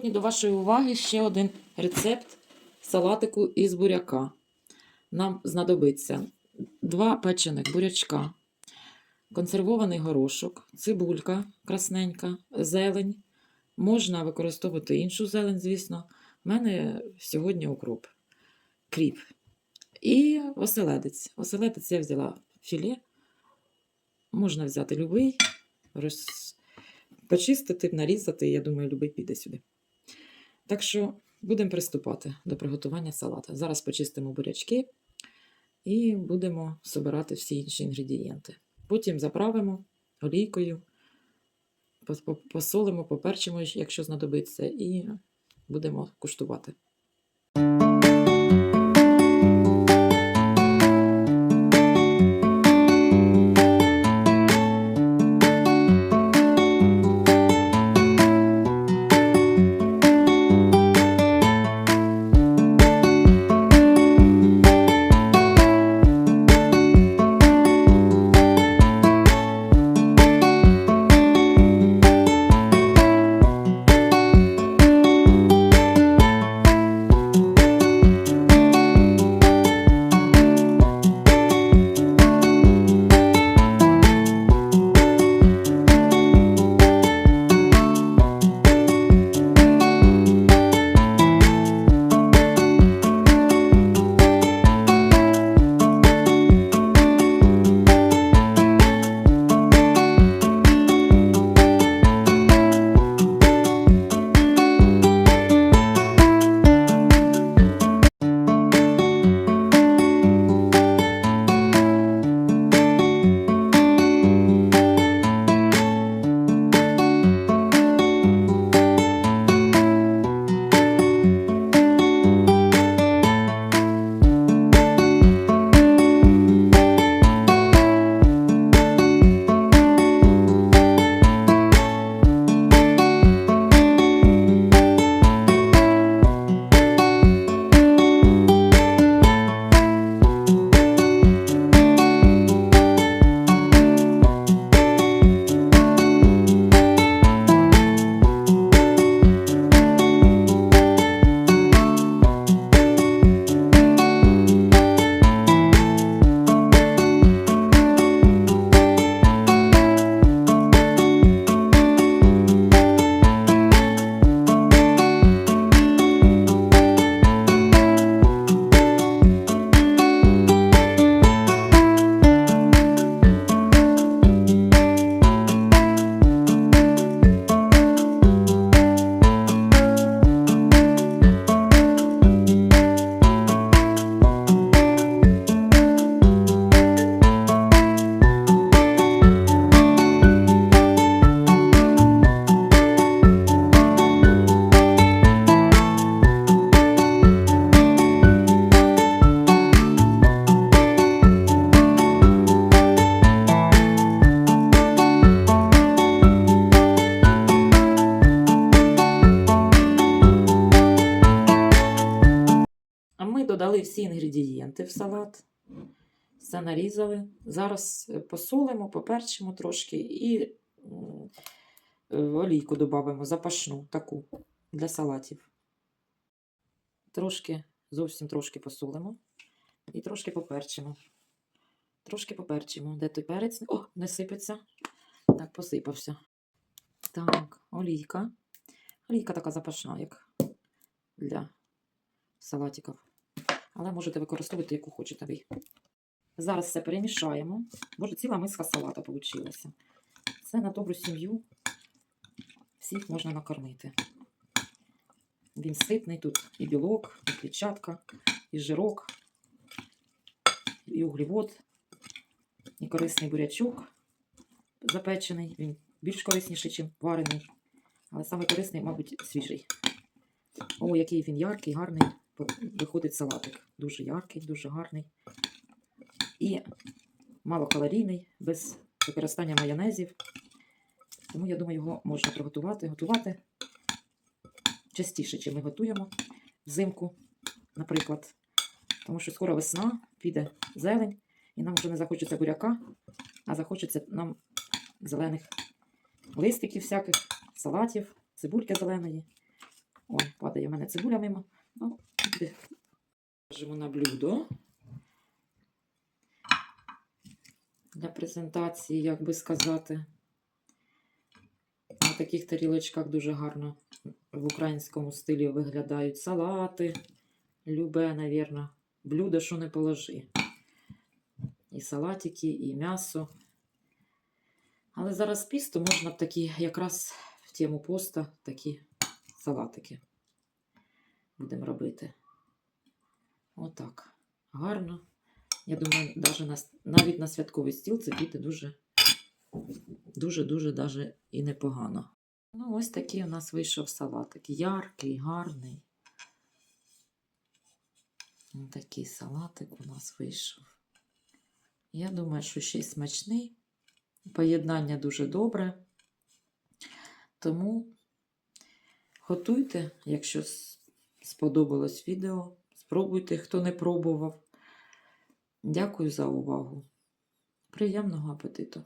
Сьогодні до вашої уваги ще один рецепт салатику із буряка. Нам знадобиться два печених бурячка, консервований горошок, цибулька красненька, зелень. Можна використовувати іншу зелень, звісно. У мене сьогодні укроп, кріп. І оселедець. Оселедець я взяла філе. Можна взяти любий, роз... почистити, нарізати, я думаю, любий піде сюди. Так що будемо приступати до приготування салата. Зараз почистимо бурячки і будемо собирати всі інші інгредієнти. Потім заправимо олійкою, посолимо, поперчимо, якщо знадобиться, і будемо куштувати. Додали всі інгредієнти в салат. Все нарізали. Зараз посолимо, поперчимо трошки і олійку додамо запашну таку для салатів. Трошки, зовсім трошки посолимо і трошки поперчимо. Трошки поперчимо. Де той перець? О, не сипеться. Так, посипався. Так, олійка. Олійка така запашна, як для салатиків. Але можете використовувати, яку хочете ви. Зараз все перемішаємо. Боже, ціла миска салата вийшла. Це на добру сім'ю. Всіх можна накормити. Він ситний, тут і білок, і клітчатка, і жирок, і углевод, і корисний бурячок запечений. Він більш корисніший, ніж варений. Але саме корисний, мабуть, свіжий. О, який він яркий, гарний. Виходить салатик. Дуже яркий, дуже гарний. І малокалорійний, без використання майонезів. Тому, я думаю, його можна приготувати. Готувати частіше, чим ми готуємо взимку, наприклад. Тому що скоро весна, піде зелень, і нам вже не захочеться буряка, а захочеться нам зелених листиків всяких, салатів, цибульки зеленої. Ой, падає в мене цибуля мимо. Ну, де. На блюдо. Для презентації, як би сказати. На таких тарілочках дуже гарно в українському стилі виглядають салати. Любе, навірно, блюдо, що не положи. І салатики, і м'ясо. Але зараз піст, то можна такі, якраз в тему поста, такі салатики будемо робити. Отак. Гарно. Я думаю, навіть на святковий стіл це піде дуже, дуже-дуже даже і непогано. Ну, ось такий у нас вийшов салатик. Яркий, гарний. Ось такий салатик у нас вийшов. Я думаю, що ще й смачний. Поєднання дуже добре. Тому готуйте, якщо сподобалось відео. Спробуйте, хто не пробував. Дякую за увагу. Приємного апетиту!